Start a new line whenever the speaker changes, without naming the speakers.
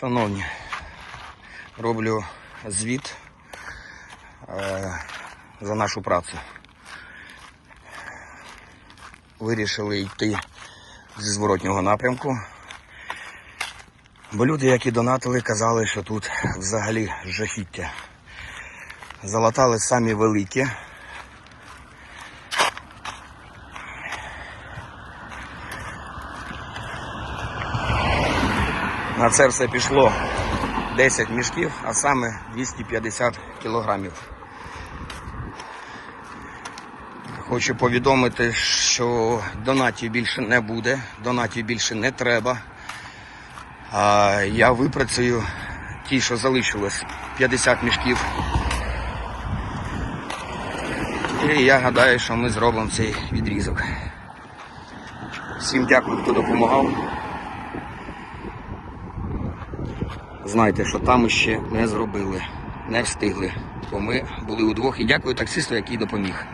Шановні, роблю звіт е, за нашу працю. Вирішили йти зі зворотнього напрямку. Бо люди, які донатили, казали, що тут взагалі жахіття. Залатали самі великі. На це все пішло 10 мішків, а саме 250 кілограмів. Хочу повідомити, що донатів більше не буде, донатів більше не треба. А я випрацюю ті, що залишилось, 50 мішків. І я гадаю, що ми зробимо цей відрізок. Всім дякую, хто допомагав. Знайте, що там ще не зробили, не встигли. Бо ми були удвох і дякую таксисту, який допоміг.